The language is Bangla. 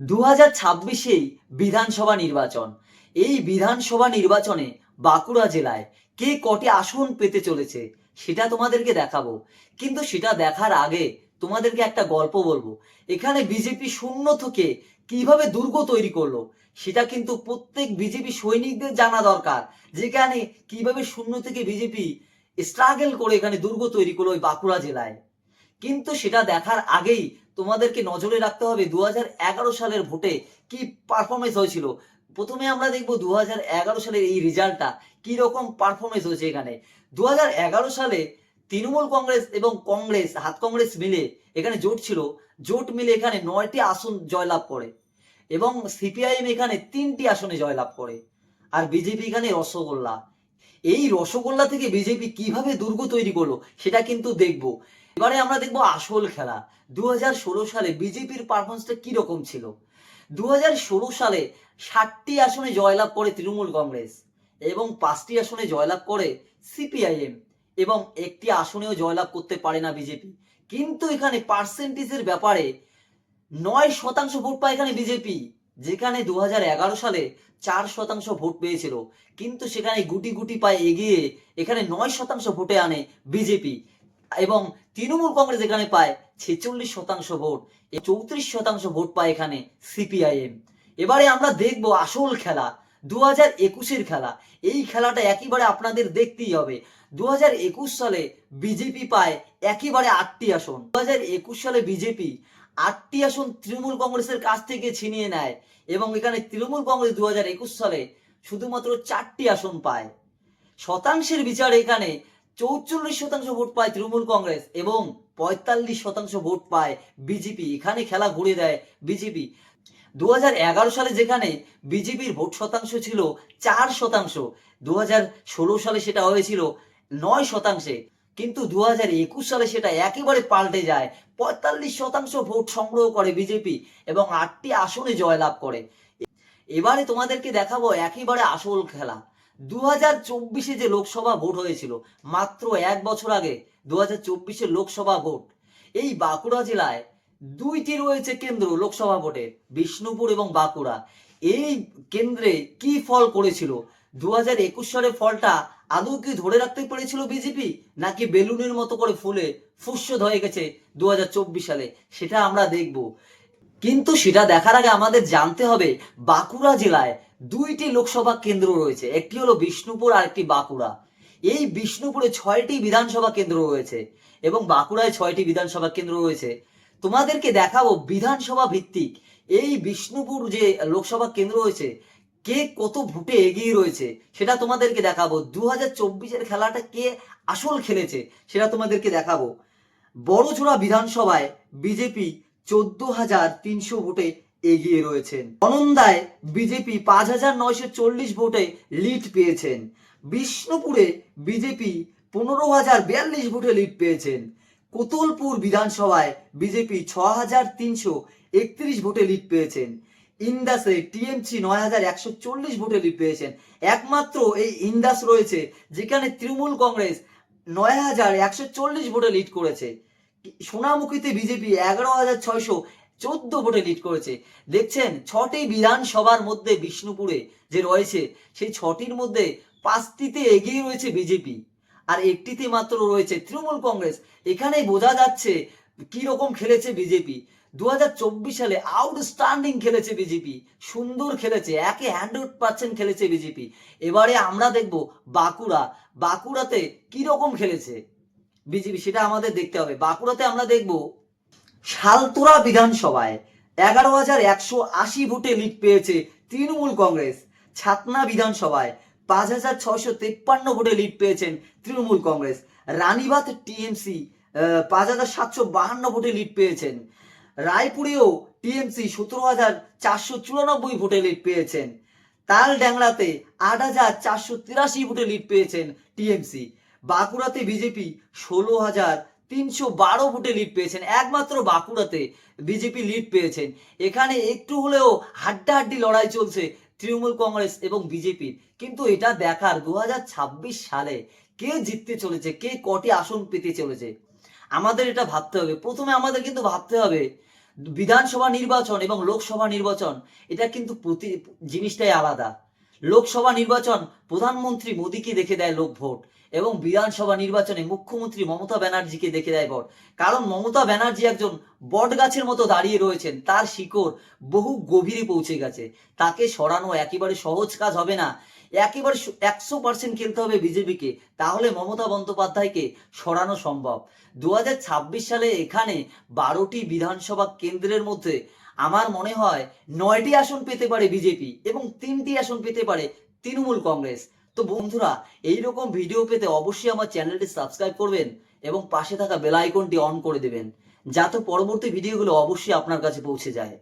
দু হাজার ছাব্বিশেই বিধানসভা নির্বাচন। এই বিধানসভা নির্বাচনে বাঁকুড়া জেলায় কে কটি আসন পেতে চলেছে সেটা তোমাদেরকে দেখাবো। কিন্তু সেটা দেখার আগে তোমাদেরকে একটা গল্প বলব। এখানে বিজেপি শূন্য থেকে কীভাবে দুর্গ তৈরি করল সেটা কিন্তু প্রত্যেক বিজেপি সৈনিকদের জানা দরকার। যেখানে কীভাবে শূন্য থেকে বিজেপি স্ট্রাগল করে এখানে দুর্গ তৈরি করল ওই বাঁকুড়া জেলায়। কিন্তু সেটা দেখার আগেই তোমাদেরকে নজরে রাখতে হবে দু হাজার এগারো সালের ভোটে কি পারফরমেন্স হয়েছিল। প্রথমে আমরা দেখব দু সালের এই রেজাল্টটা কি রকম পারফরমেন্স হয়েছে এখানে। দুহাজার এগারো সালে তৃণমূল কংগ্রেস এবং কংগ্রেস, হাত কংগ্রেস মিলে এখানে জোট ছিল। জোট মিলে এখানে নয়টি আসন জয়লাভ করে এবং সিপিআইএম এখানে তিনটি আসনে জয়লাভ করে আর বিজেপি এখানে রসগোল্লা। এই রসগোল্লা থেকে বিজেপি কীভাবে দুর্গ তৈরি করল, সেটা কিন্তু দেখব। এবারে আমরা দেখব আসল খেলা। দু সালে বিজেপির পারফরমেন্সটা কি রকম ছিল দু সালে ষাটটি আসনে জয়লাভ করে তৃণমূল কংগ্রেস এবং পাঁচটি আসনে জয়লাভ করে সিপিআইএম এবং একটি আসনেও জয়লাভ করতে পারে না বিজেপি। কিন্তু এখানে পার্সেন্টেজের ব্যাপারে নয় শতাংশ ভোট পায় এখানে বিজেপি, যেখানে দু হাজার এগারো সালে চার শতাংশ ভোট পেয়েছিল। কিন্তু সেখানে গুটি গুটি পায় এগিয়ে এখানে নয় শতাংশ ভোটে আনে বিজেপি। এবং তৃণমূল কংগ্রেস এখানে পায়, ছেচল্লিশ শতাংশ ভোট। চৌত্রিশ শতাংশ ভোট পায় এখানে সিপিআইএম। এবারে আমরা দেখব আসল খেলা দু হাজার একুশের খেলা। এই খেলাটা একেবারে আপনাদের দেখতেই হবে। দু হাজার একুশ সালে বিজেপি পায় একেবারে আটটি আসন। দু হাজার একুশ সালে বিজেপি আটটি আসন তৃণমূল কংগ্রেসের কাছ থেকে ছিনিয়ে নেয় এবং এখানে তৃণমূল কংগ্রেস দু একুশ সালে শুধুমাত্র চারটি আসন পায়। শতাংশের বিচারে এখানে চৌচল্লিশ শতাংশ ভোট পায় তৃণমূল কংগ্রেস এবং পঁয়তাল্লিশ শতাংশ ভোট পায় বিজেপি। এখানে খেলা ঘুরে দেয় বিজেপি। দু সালে যেখানে বিজেপির ভোট শতাংশ ছিল চার শতাংশ দু সালে সেটা হয়েছিল নয় শতাংশে। কিন্তু দু হাজার একুশ সালে সেটা একেবারে পাল্টে যায়। পঁয়তাল্লিশ শতাংশ ভোট সংগ্রহ করে বিজেপি এবং আটটি আসনে জয়লাভ করে। এবারে তোমাদেরকে দেখাবো একেবারে আসল খেলা। দু হাজার চব্বিশে যে লোকসভা ভোট হয়েছিল, মাত্র এক বছর আগে দু হাজার চব্বিশের লোকসভা ভোট। এই বাঁকুড়া জেলায় দুইটি রয়েছে কেন্দ্র লোকসভা ভোটের বিষ্ণুপুর এবং বাঁকুড়া। এই কেন্দ্রে কি ফল করেছিল? দু হাজার একুশ সালের ফলটা আদৌ কি ধরে রাখতে পেরেছিল বিজেপি, নাকি বেলুনের মতো করে ফুলে ফুসদ হয়ে গেছে দু হাজার চব্বিশ সালে? সেটা আমরা দেখব। কিন্তু সেটা দেখার আগে আমাদের জানতে হবে, বাঁকুড়া জেলায় দুইটি লোকসভা কেন্দ্র রয়েছে। একটি হলো বিষ্ণুপুর আর একটি বাঁকুড়া। এই বিষ্ণুপুরে ছয়টি বিধানসভা কেন্দ্র রয়েছে এবং বাঁকুড়ায় ছয়টি বিধানসভা কেন্দ্র রয়েছে। তোমাদেরকে দেখাবো বিধানসভা ভিত্তিক এই বিষ্ণুপুর যে লোকসভা কেন্দ্র রয়েছে, কে কত ভোটে এগিয়ে রয়েছে সেটা তোমাদেরকে দেখাবো। দু হাজার চব্বিশের খেলাটা কে আসল খেলেছে সেটা তোমাদেরকে দেখাবো। বড়জোড়া বিধানসভায় বিজেপি চোদ্দ হাজার তিনশো ভোটে এগিয়ে রয়েছেন। অনন্দায় বিজেপি পাঁচ হাজার নয়শো চল্লিশ ভোটে লিড পেয়েছেন। বিষ্ণুপুরে বিজেপি পনেরো হাজার বিয়াল্লিশ ভোটে লিড পেয়েছেন। কোতলপুর বিধানসভায় বিজেপি ছ হাজার তিনশো একত্রিশ ভোটে লিড পেয়েছেন। ইন্দাসে টিএমসি নয় হাজার একশো চল্লিশ ভোটে লিড পেয়েছেন। একমাত্র এই ইন্দাস রয়েছে, যেখানে তৃণমূল কংগ্রেস নয় হাজার একশো চল্লিশ ভোটে লিড করেছে। সোনামুখীতে বিজেপি এগারো হাজার ছয়শো চোদ্দ ভোটে লিড করেছে। দেখছেন, ছটি বিধানসভার মধ্যে বিষ্ণুপুরে যে রয়েছে, সেই ছটির মধ্যে পাঁচটিতে এগিয়ে রয়েছে বিজেপি আর একটিতে মাত্র রয়েছে তৃণমূল কংগ্রেস। এখানেই বোঝা যাচ্ছে কি রকম খেলেছে বিজেপি দু হাজার চব্বিশ সালে আউটস্ট্যান্ডিং খেলেছে বিজেপি সুন্দর খেলেছে, একে হান্ড্রেড পার্সেন্ট খেলেছে বিজেপি এবারে আমরা দেখব বাঁকুড়া। বাঁকুড়াতে কি রকম খেলেছে? বিজেপি সেটা আমাদের দেখতে হবে। বাঁকুড়াতে আমরা দেখব শালতোরা বিধানসভায় এগারো হাজার একশো আশি ভোটে লিড পেয়েছে তৃণমূল কংগ্রেস। ছাতনা বিধানসভায় পাঁচ হাজার ছয়শো তেপ্পান্ন ভোটে লিড পেয়েছেন তৃণমূল কংগ্রেস। রানীবাদ টিএমসি পাঁচ হাজার সাতশো বাহান্ন ভোটে লিড পেয়েছেন। রায়পুরেও টিএমসি সতেরো হাজার চারশো চুরানব্বই ভোটে লিড পেয়েছেন। তাল ড্যাংরাতে আট হাজার চারশো তিরাশি ভোটে লিড পেয়েছেন টিএমসি। বাঁকুড়াতে বিজেপি ষোলো হাজার তিনশো বারো ভোটে লিড পেয়েছেন। একমাত্র বাঁকুড়াতে বিজেপি লিড পেয়েছেন। এখানে একটু হলেও হাড্ডাহাড্ডি লড়াই চলছে তৃণমূল কংগ্রেস এবং বিজেপির কিন্তু এটা দেখার, দু হাজার ছাব্বিশ সালে কে জিততে চলেছে, কে কটি আসন পেতে চলেছে, আমাদের এটা ভাবতে হবে। প্রথমে আমাদের কিন্তু ভাবতে হবে, বিধানসভা নির্বাচন এবং লোকসভা নির্বাচন, এটা কিন্তু প্রতি জিনিসটাই আলাদা। লোকসভা নির্বাচন, প্রধানমন্ত্রী মোদীকে দেখে দেয় লোক ভোট এবং বিধানসভা নির্বাচনে মুখ্যমন্ত্রী মমতা ব্যানার্জিকে দেখে দেয় ভোট। কারণ মমতা ব্যানার্জি একজন বট গাছের মতো দাঁড়িয়ে রয়েছেন, তার শিকড় বহু গভীরে পৌঁছে গেছে। তাকে সরানো একেবারে সহজ কাজ হবে না। একেবারে একশো পার্সেন্ট খেলতে হবে বিজেপিকে। তাহলে মমতা বন্দ্যোপাধ্যায়কে সরানো সম্ভব। দু হাজার ছাব্বিশ সালে এখানে বারোটি বিধানসভা কেন্দ্রের মধ্যে আমার মনে হয় নয়টি আসন পেতে পারে বিজেপি এবং তিনটি আসন পেতে পারে তৃণমূল কংগ্রেস। তো বন্ধুরা এই রকম ভিডিও পেতে অবশ্যই আমার চ্যানেলটি সাবস্ক্রাইব করবেন এবং পাশে থাকা বেল আইকনটি অন করে দেবেন, যাতে পরবর্তী ভিডিওগুলো অবশ্যই আপনার কাছে পৌঁছে যায়।